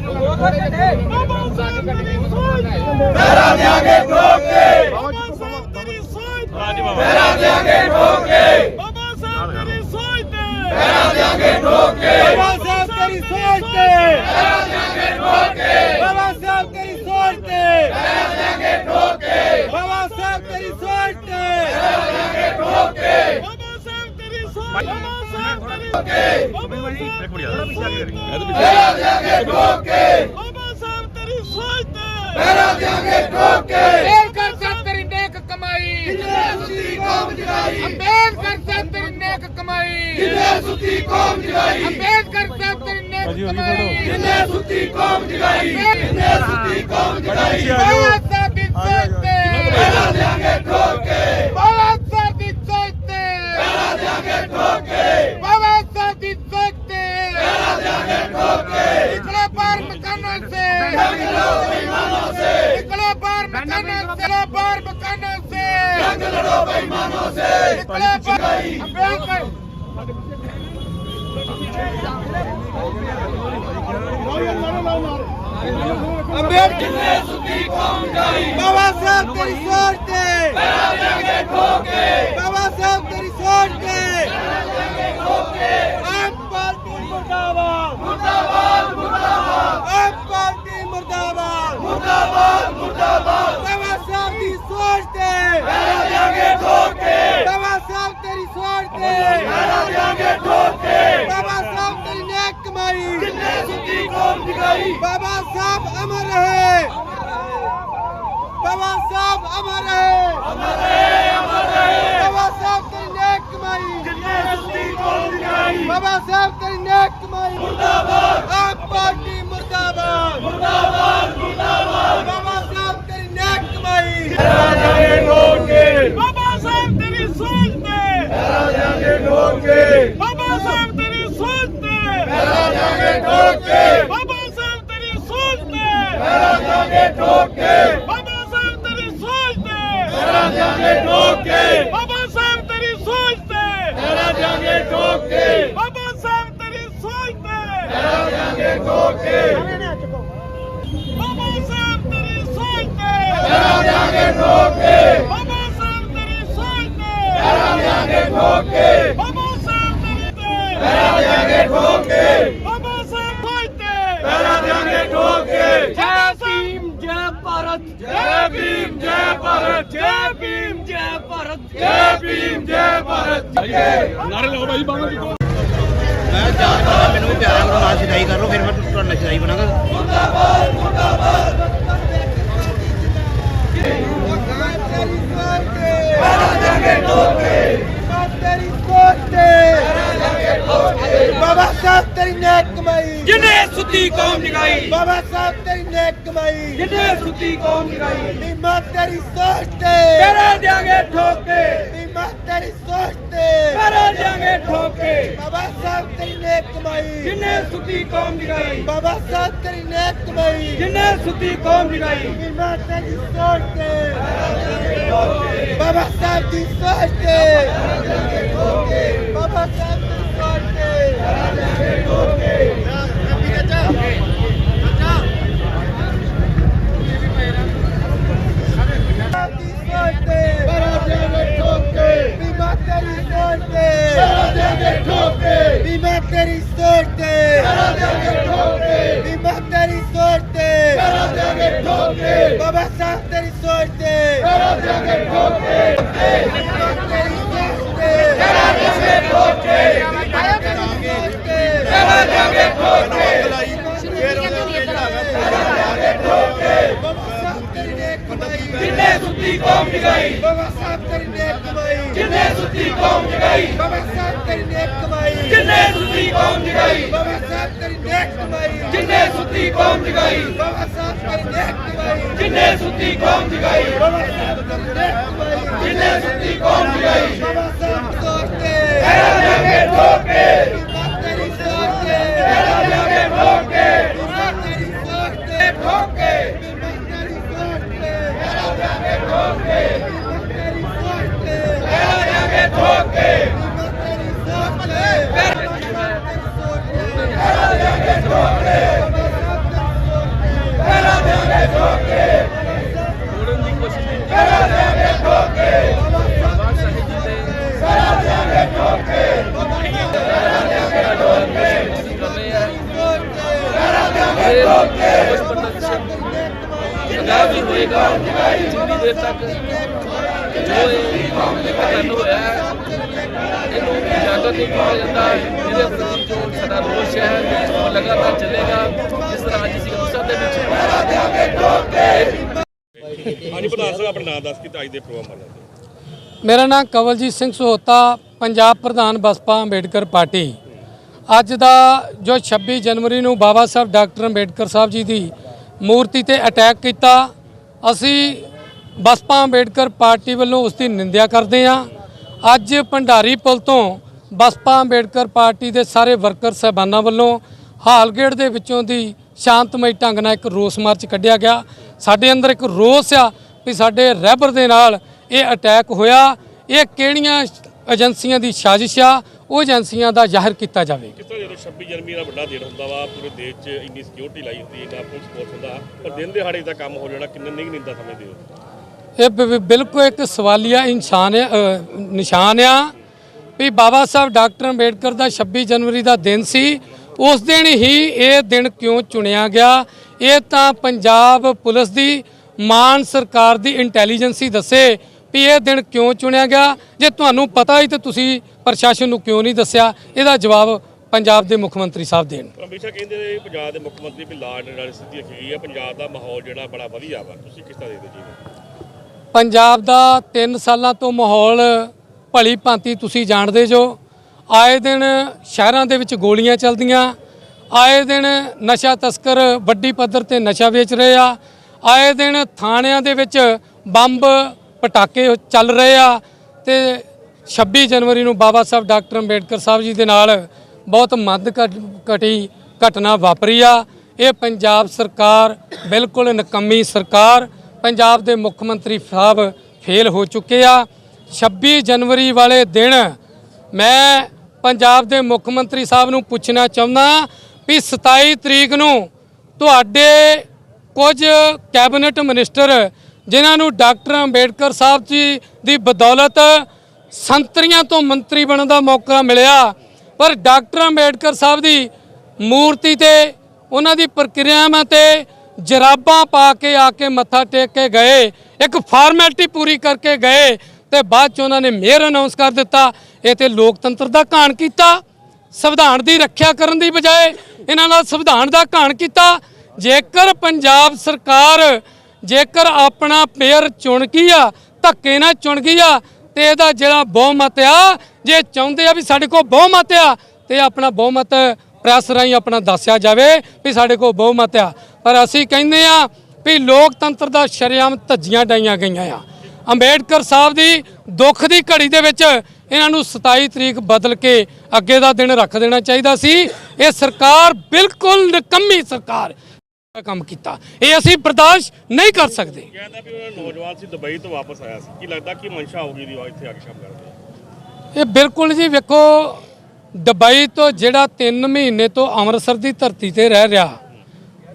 ਬਾਬਾ ਸਾਹਿਬ ਤੇਰੀ ਸੋਚ ਪਹਿਰਾ ਦਿਆਂਗੇ ਠੋਕ ਕੇ ਬਾਬਾ ਸਾਹਿਬ ਤੇਰੀ ਸੋਚ ਪਹਿਰਾ ਦਿਆਂਗੇ ਠੋਕ ਕੇ ਬਾਬਾ ਸਾਹਿਬ ਤੇਰੀ ਸੋਚ ਤੇ ਪਹਿਰਾ ਦਿਆਂਗੇ ਠੋਕ ਕੇ ਬਾਬਾ ਸਾਹਿਬ ਤੇਰੀ ਸੋਚ ਤੇ ਪਹਿਰਾ ਦਿਆਂਗੇ ਠੋਕ ਕੇ ਬਾਬਾ ਸਾਹਿਬ ਤੇਰੀ ਸੋਚ ਤੇ ਪਹਿਰਾ ਦਿਆਂਗੇ ਠੋਕ ਕੇ ਬਾਬਾ ਸਾਹਿਬ ਤੇਰੀ ਸੋਚ ਤੇ ਪਹਿਰਾ ਦਿਆਂਗੇ ਠੋਕ ਕੇ ਬਾਬਾ ਸਾਹਿਬ ਤੇਰੀ ਸੋਚ ਬਾਬਾ ਸਾਹਿਬ ਤੇਰੀ ਦੇਖੋ ਜੀ ਇੱਕ ਮਿੰਟ ਯਾਰ। ਇਹ ਤਾਂ ਪੈਰਾਂ ਦੇ ਅੱਗੇ ਠੋਕ ਕੇ ਬਾਬਾ ਸਾਹਿਬ ਤੇਰੀ ਸੋਚ ਤੇ। ਪੈਰਾਂ ਦੇ ਅੱਗੇ ਠੋਕ ਕੇ ਫੇਰ ਕਰ ਸਭ ਤੇਰੀ ਨੇਕ ਕਮਾਈ। ਜਿੰਨੇ ਸੁਤੀ ਕੌਮ ਜਗਾਈ। ਅੰਬੇਦ ਕਰ ਸਭ ਤੇਰੀ ਨੇਕ ਕਮਾਈ। ਜਿੰਨੇ ਸੁਤੀ ਕੌਮ ਜਗਾਈ। ਅੰਬੇਦ ਕਰ ਸਭ ਤੇਰੀ ਨੇਕ ਕਮਾਈ। ਜਿੰਨੇ ਸੁਤੀ ਕੌਮ ਜਗਾਈ। ਜਿੰਨੇ ਸੁਤੀ ਕੌਮ ਜਗਾਈ। ਪੈਰਾਂ ਦੇ ਅੱਗੇ ਠੋਕ ਕੇ ¡Abierto! ¡Abierto! ¡Abierto! ¡Abierto! ਕੇ ਨਾਰਾ ਦੇਾਂਗੇ ਠੋਕ ਕੇ। ਬਾਬਾ ਸਾਹਿਬ ਤੇਰੀ ਨੇਕ ਕਮਾਈ। ਜਿੰਨੇ ਸਿੱਧੀ ਕੌਮ ਜਗਾਈ। ਬਾਬਾ ਸਾਹਿਬ ਅਮਰ ਰਹੇ। ਬਾਬਾ ਸਾਹਿਬ ਅਮਰ ਰਹੇ। ਅਮਰ ਰਹੇ ਅਮਰ ਰਹੇ। ਬਾਬਾ ਸਾਹਿਬ ਤੇਰੀ ਨੇਕ ਕਮਾਈ। ਜਿੰਨੇ ਸਿੱਧੀ ਕੌਮ ਜਗਾਈ। ਬਾਬਾ ਸਾਹਿਬ ਤੇਰੀ ਨੇਕ ਕਮਾਈ। ਮੁਰਦਾਬਾਦ। ਆਪ ਪਾਰਟੀ ਮੁਰਦਾਬਾਦ। ਮੁਰਦਾਬਾਦ। Vive! ਠੋਕ। ਕੇ ਬਾਬਾ ਸਾਹਿਬ ਫਾਇਤੇ ਪੈਰਾਂ ਦੇਾਂਗੇ ਠੋਕ। ਕੇ ਜੈ ਭੀਮ ਜੈ ਭਾਰਤ। ਜੈ ਭੀਮ ਜੈ ਭਾਰਤ। ਜੈ ਭੀਮ ਜੈ ਭਾਰਤ। ਜੈ ਭੀਮ ਜੈ ਭਾਰਤ। ਨਾਰੇ ਲਾਓ ਭਾਈ ਬਾਬਾ ਜੀ ਮੈਂ ਚਾਹਤਾ ਮੈਨੂੰ ਪਿਆਰ ਨਾਲ ਆਵਾਜ਼ ਸ਼ਿਦਾਈ ਕਰ ਲਓ ਫਿਰ ਮੈਂ ਤੁਹਾਡਾ ਸ਼ਿਦਾਈ ਬਣਾਂਗਾ। ਮੁਰਦਾਬਾਦ ਮੁਰਦਾਬਾਦ। ਸਾਹਿਬ ਤੇਰੀ ਨੇਕ ਕਮਾਈ। ਜਿੰਨੇ ਸੁੱਤੀ ਕੌਮ ਜਗਾਈ। ਬਾਬਾ ਸਾਹਿਬ ਤੇਰੀ ਨੇਕ ਕਮਾਈ। ਜਿੰਨੇ ਸੁੱਤੀ ਕੌਮ ਜਗਾਈ। ਨੀਮਾ ਤੇਰੀ ਸੋਚ ਤੇ। ਤੇਰੇ ਦਿਆਂਗੇ ਠੋਕੇ ਨੀਮਾ ਤੇਰੀ ਸੋਚ ਤੇ। ਤੇਰੇ ਦਿਆਂਗੇ ਠੋਕੇ ਬਾਬਾ ਸਾਹਿਬ ਤੇਰੀ ਨੇਕ ਕਮਾਈ। ਜਿੰਨੇ ਸੁੱਤੀ ਕੌਮ ਜਗਾਈ। ਬਾਬਾ ਸਾਹਿਬ ਤੇਰੀ ਨੇਕ ਕਮਾਈ। ਜਿੰਨੇ ਸੁੱਤੀ ਕੌਮ ਜਗਾਈ। ਨੀਮਾ ਤੇਰੀ ਸੋਚ ਤੇ। ਬਾਬਾ ਸਾਹਿਬ ਦੀ ਸੋਚ ਤੇ। ਬਾਬਾ ਸਾਹਿਬ ਦੀ ਸੋਚ ਤੇ। Baba Sahib, tere neck to bhai. Jinne sutti kaam di gayi. Baba Sahib, tere neck to bhai. Jinne sutti kaam di gayi. Baba Sahib, tere neck to bhai. Jinne sutti kaam di gayi. Tere neck to bhai. Jinne sutti kaam di gayi. Tere neck to. ਜਿੰਨੀ ਦੇਰ ਤੱਕ ਜੋ ਇਹ ਕਤਲ ਹੋਇਆ ਹੈ, ਇਹਨੂੰ ਉਜਾਗਰ ਨਹੀਂ ਕੀਤਾ ਜਾਂਦਾ। ਇਹਦੇ ਪ੍ਰਤੀ ਜੋ ਸਾਡਾ ਰੋਸ਼ ਹੈ ਉਹ ਲਗਾਤਾਰ ਚੱਲੇਗਾ। ਜਿਸ ਤਰ੍ਹਾਂ ਅੱਜ ਅਸੀਂ ਅੰਮ੍ਰਿਤਸਰ ਦੇ ਵਿੱਚ ਹਾਂਜੀ ਪ੍ਰਧਾਨ ਸਾਹਿਬ ਆਪਣਾ ਨਾਮ ਦੱਸ ਕੇ ਤੇ ਅੱਜ ਦੇ ਪ੍ਰੋਗਰਾਮ ਬਾਰੇ ਮੇਰਾ ਨਾਮ ਕਵਲਜੀਤ ਸਿੰਘ ਸਹੋਤਾ ਪੰਜਾਬ ਪ੍ਰਧਾਨ ਬਸਪਾ ਅੰਬੇਡਕਰ ਪਾਰਟੀ। ਅੱਜ ਦਾ ਜੋ 26 ਜਨਵਰੀ ਨੂੰ ਬਾਬਾ ਸਾਹਿਬ ਡਾਕਟਰ ਅੰਬੇਡਕਰ ਸਾਹਿਬ ਜੀ ਦੀ ਮੂਰਤੀ ਤੇ ਅਟੈਕ ਕੀਤਾ ਅਸੀਂ ਬਸਪਾ ਅੰਬੇਡਕਰ ਪਾਰਟੀ ਵੱਲੋਂ ਉਸ ਦੀ ਨਿੰਦਿਆ ਕਰਦੇ ਹਾਂ। ਅੱਜ ਭੰਡਾਰੀ ਪੁਲ ਤੋਂ ਬਸਪਾ ਅੰਬੇਡਕਰ ਪਾਰਟੀ ਦੇ ਸਾਰੇ ਵਰਕਰ ਸਹਿਬਾਨਾਂ ਵੱਲੋਂ ਹਾਲਗੇਟ ਦੇ ਵਿੱਚੋਂ ਦੀ ਸ਼ਾਂਤਮਈ ਢੰਗ ਨਾਲ ਇੱਕ ਰੋਸ ਮਾਰਚ ਕੱਢਿਆ ਗਿਆ। ਸਾਡੇ ਅੰਦਰ ਇੱਕ ਰੋਸ ਆ ਵੀ ਸਾਡੇ ਰਹਿਬਰ ਦੇ ਨਾਲ ਇਹ ਅਟੈਕ ਹੋਇਆ। ਇਹ ਕਿਹੜੀਆਂ ਏਜੰਸੀਆਂ ਦੀ ਸਾਜ਼ਿਸ਼ ਆ? ਉਹ ਏਜੰਸੀਆਂ ਦਾ ਜ਼ਾਹਿਰ ਕੀਤਾ ਜਾਵੇ। ਕਿਸ ਤਰ੍ਹਾਂ ਜਦੋਂ 26 ਜਨਵਰੀ ਦਾ ਵੱਡਾ ਦਿਨ ਹੁੰਦਾ ਵਾ ਪੂਰੇ ਦੇਸ਼ 'ਚ ਇੰਨੀ ਸਿਕਿਉਰਿਟੀ ਲਾਈ ਹੁੰਦੀ ਹੈ ਇੰਨਾ ਪੁਲਿਸ ਫੋਰਸ ਹੁੰਦਾ ਪਰ ਦਿਨ ਦਿਹਾੜੇ ਦਾ ਕੰਮ ਹੋ ਜਾਣਾ ਕਿੰਨੇ ਨਹੀਂ ਨਿੰਦਾ ਸਮਝਦੇ ਹੋ? ਇਹ ਬ- ਬਿਲਕੁਲ ਇੱਕ ਸਵਾਲੀਆ ਇਨਸਾਨ ਹੈ, ਅ, ਨਿਸ਼ਾਨ ਆ ਵੀ ਬਾਬਾ ਸਾਹਿਬ ਡਾਕਟਰ ਅੰਬੇਡਕਰ ਦਾ 26 ਜਨਵਰੀ ਦਾ ਦਿਨ ਸੀ। ਉਸ ਦਿਨ ਹੀ ਇਹ ਦਿਨ ਕਿਉਂ ਚੁਣਿਆ ਗਿਆ? ਇਹ ਤਾਂ ਪੰਜਾਬ ਪੁਲਿਸ ਦੀ ਮਾਨ ਸਰਕਾਰ ਦੀ ਇੰਟੈਲੀਜੈਂਸੀ ਦੱਸੇ। ਵੀ ਇਹ ਦਿਨ ਕਿਉਂ ਚੁਣਿਆ ਗਿਆ? ਜੇ ਤੁਹਾਨੂੰ ਪਤਾ ਹੀ ਤੇ ਤੁਸੀਂ ਪ੍ਰਸ਼ਾਸਨ ਨੂੰ ਕਿਉਂ ਨਹੀਂ ਦੱਸਿਆ? ਇਹਦਾ ਜਵਾਬ ਪੰਜਾਬ ਦੇ ਮੁੱਖ ਮੰਤਰੀ ਸਾਹਿਬ ਦੇਣ। ਹਮੇਸ਼ਾ ਕਹਿੰਦੇ ਨੇ ਪੰਜਾਬ ਦੇ ਮੁੱਖ ਮੰਤਰੀ ਵੀ ਲਾਰਡ ਐਂਡ ਸਥਿਤੀ ਰੱਖੀ ਹੈ ਪੰਜਾਬ ਦਾ ਮਾਹੌਲ ਜਿਹੜਾ ਬੜਾ ਵਧੀਆ ਵਾ। ਤੁਸੀਂ ਕਿਸ ਤਰ੍ਹਾਂ ਦੇਖਦੇ ਜੀ ਪੰਜਾਬ ਦਾ 3 ਸਾਲਾਂ ਤੋਂ ਮਾਹੌਲ ਭਲੀ ਭਾਂਤੀ ਤੁਸੀਂ ਜਾਣਦੇ ਜੋ। ਆਏ ਦਿਨ ਸ਼ਹਿਰਾਂ ਦੇ ਵਿੱਚ ਗੋਲੀਆਂ ਚੱਲਦੀਆਂ। ਆਏ ਦਿਨ ਨਸ਼ਾ ਤਸਕਰ ਵੱਡੀ ਪੱਧਰ ਤੇ ਨਸ਼ਾ ਵੇਚ ਰਹੇ ਆ। ਆਏ ਦਿਨ ਥਾਣਿਆਂ ਦੇ ਵਿੱਚ ਬੰਬ ਪਟਾਕੇ ਚੱਲ ਰਹੇ ਆ ਤੇ 26 ਜਨਵਰੀ ਨੂੰ ਬਾਬਾ ਸਾਹਿਬ ਡਾਕਟਰ ਅੰਬੇਡਕਰ ਸਾਹਿਬ ਜੀ ਦੇ ਨਾਲ ਬਹੁਤ ਮੱਧ ਘਟੀ ਘਟਨਾ ਵਾਪਰੀ ਆ। ਇਹ ਪੰਜਾਬ ਸਰਕਾਰ ਬਿਲਕੁਲ ਨਕੰਮੀ ਸਰਕਾਰ, ਪੰਜਾਬ ਦੇ ਮੁੱਖ ਮੰਤਰੀ ਸਾਹਿਬ ਫੇਲ ਹੋ ਚੁੱਕੇ ਆ। 26 ਜਨਵਰੀ ਵਾਲੇ ਦਿਨ ਮੈਂ ਪੰਜਾਬ ਦੇ ਮੁੱਖ ਮੰਤਰੀ ਸਾਹਿਬ ਨੂੰ ਪੁੱਛਣਾ ਚਾਹੁੰਦਾ ਵੀ 27 ਤਰੀਕ ਨੂੰ ਤੁਹਾਡੇ ਕੁਝ ਕੈਬਨਿਟ ਮਿਨਿਸਟਰ ਜਿਨ੍ਹਾਂ ਨੂੰ ਡਾਕਟਰ ਅੰਬੇਡਕਰ ਸਾਹਿਬ ਜੀ ਦੀ ਬਦੌਲਤ ਸੰਤਰੀਆਂ ਤੋਂ ਮੰਤਰੀ ਬਣਨ ਦਾ ਮੌਕਾ ਮਿਲਿਆ। ਪਰ ਡਾਕਟਰ ਅੰਬੇਡਕਰ ਸਾਹਿਬ ਦੀ ਮੂਰਤੀ ਤੇ ਉਹਨਾਂ ਦੀ ਪ੍ਰਕਿਰਿਆਵਾਂ ਤੇ ਜਰਾਬਾਂ ਪਾ ਕੇ ਆ ਕੇ ਮੱਥਾ ਟੇਕ ਕੇ ਗਏ। ਇੱਕ ਫਾਰਮੈਲਿਟੀ ਪੂਰੀ ਕਰਕੇ ਗਏ ਤੇ ਬਾਅਦ ਚ ਉਹਨਾਂ ਨੇ ਮੇਅਰ ਅਨਾਉਂਸ ਕਰ ਦਿੱਤਾ। ਇਹ ਤੇ ਲੋਕਤੰਤਰ ਦਾ ਘਾਣ ਕੀਤਾ। ਸੰਵਿਧਾਨ ਦੀ ਰੱਖਿਆ ਕਰਨ ਦੀ ਬਜਾਏ ਇਹਨਾਂ ਨਾਲ ਸੰਵਿਧਾਨ ਦਾ ਘਾਣ ਕੀਤਾ। ਜੇਕਰ ਪੰਜਾਬ ਸਰਕਾਰ ਜੇਕਰ ਆਪਣਾ ਪੇਅਰ ਚੁਣ ਗਈ ਆ, ਧੱਕੇ ਨਾਲ ਚੁਣ ਗਈ ਆ, ਤੇ ਇਹਦਾ ਜਿਹੜਾ ਬਹੁਮਤ ਆ, ਜੇ ਚਾਹੁੰਦੇ ਆ ਵੀ ਸਾਡੇ ਕੋਲ ਬਹੁਮਤ ਆ, ਤੇ ਆਪਣਾ ਬਹੁਮਤ ਪ੍ਰੈਸ ਰਾਹੀਂ ਆਪਣਾ ਦੱਸਿਆ ਜਾਵੇ ਵੀ ਸਾਡੇ ਕੋਲ ਬਹੁਮਤ ਆ। ਪਰ ਅਸੀਂ ਕਹਿੰਦੇ ਆ ਵੀ ਲੋਕਤੰਤਰ ਦਾ ਸ਼ਰੇਆਮ ਧੱਜੀਆਂ ਡਾਈਆਂ ਗਈਆਂ ਆ। ਅੰਬੇਡਕਰ ਸਾਹਿਬ ਦੀ ਦੁੱਖ ਦੀ ਘੜੀ ਦੇ ਵਿੱਚ ਇਹਨਾਂ ਨੂੰ 27 ਤਰੀਕ ਬਦਲ ਕੇ ਅੱਗੇ ਦਾ ਦਿਨ ਰੱਖ ਦੇਣਾ ਚਾਹੀਦਾ ਸੀ। ਇਹ ਸਰਕਾਰ ਬਿਲਕੁਲ ਨਿਕੰਮੀ ਸਰਕਾਰ। ਕੰਮ ਕੀਤਾ। ਇਹ ਅਸੀਂ ਬਰਦਾਸ਼ਤ ਨਹੀਂ ਕਰ ਸਕਦੇ। ਕਹਿੰਦਾ ਵੀ ਉਹ ਨੌਜਵਾਨ ਸੀ ਦੁਬਈ ਤੋਂ ਵਾਪਸ ਆਇਆ ਸੀ। ਕੀ ਲੱਗਦਾ ਕੀ ਮਨਸ਼ਾ ਹੋਊਗੀ ਦੀ ਇੱਥੇ ਆ ਕੇ ਸ਼ਾਮ ਕਰਦੇ ਇਹ ਬਿਲਕੁਲ ਜੀ ਵੇਖੋ ਦੁਬਈ ਤੋਂ ਜਿਹੜਾ 3 ਮਹੀਨੇ ਤੋਂ ਅੰਮ੍ਰਿਤਸਰ ਦੀ ਧਰਤੀ ਤੇ ਰਹਿ ਰਿਹਾ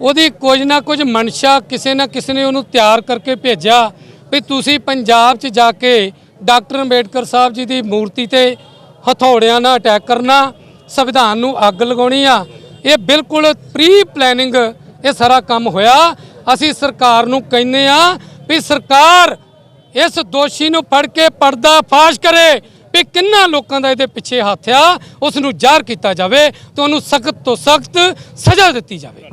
ਉਹਦੀ ਕੁਝ ਨਾ ਕੁਝ ਮਨਸ਼ਾ ਕਿਸੇ ਨਾ ਕਿਸੇ ਨੇ ਉਹਨੂੰ ਤਿਆਰ ਕਰਕੇ ਭੇਜਿਆ ਵੀ ਤੁਸੀਂ ਪੰਜਾਬ 'ਚ ਜਾ ਕੇ ਡਾਕਟਰ ਅੰਬੇਡਕਰ ਸਾਹਿਬ ਜੀ ਦੀ ਮੂਰਤੀ ਤੇ ਹਥੌੜਿਆਂ ਨਾਲ ਅਟੈਕ ਕਰਨਾ ਸੰਵਿਧਾਨ ਨੂੰ ਅੱਗ ਲਗਾਉਣੀ ਆ। ਇਹ ਬਿਲਕੁਲ ਪ੍ਰੀ ਪਲੈਨਿੰਗ ਇਹ ਸਾਰਾ ਕੰਮ ਹੋਇਆ। ਅਸੀਂ ਸਰਕਾਰ ਨੂੰ ਕਹਿੰਦੇ ਆ ਵੀ ਸਰਕਾਰ ਇਸ ਦੋਸ਼ੀ ਨੂੰ ਫੜ ਕੇ ਪਰਦਾ ਫਾਸ਼ ਕਰੇ ਵੀ ਕਿੰਨਾ ਲੋਕਾਂ ਦਾ ਇਹਦੇ ਪਿੱਛੇ ਹੱਥ ਆ ਉਸ ਨੂੰ ਜ਼ਾਹਰ ਕੀਤਾ ਜਾਵੇ ਤੇ ਉਹਨੂੰ ਸਖਤ ਤੋਂ ਸਖਤ ਸਜ਼ਾ ਦਿੱਤੀ ਜਾਵੇ।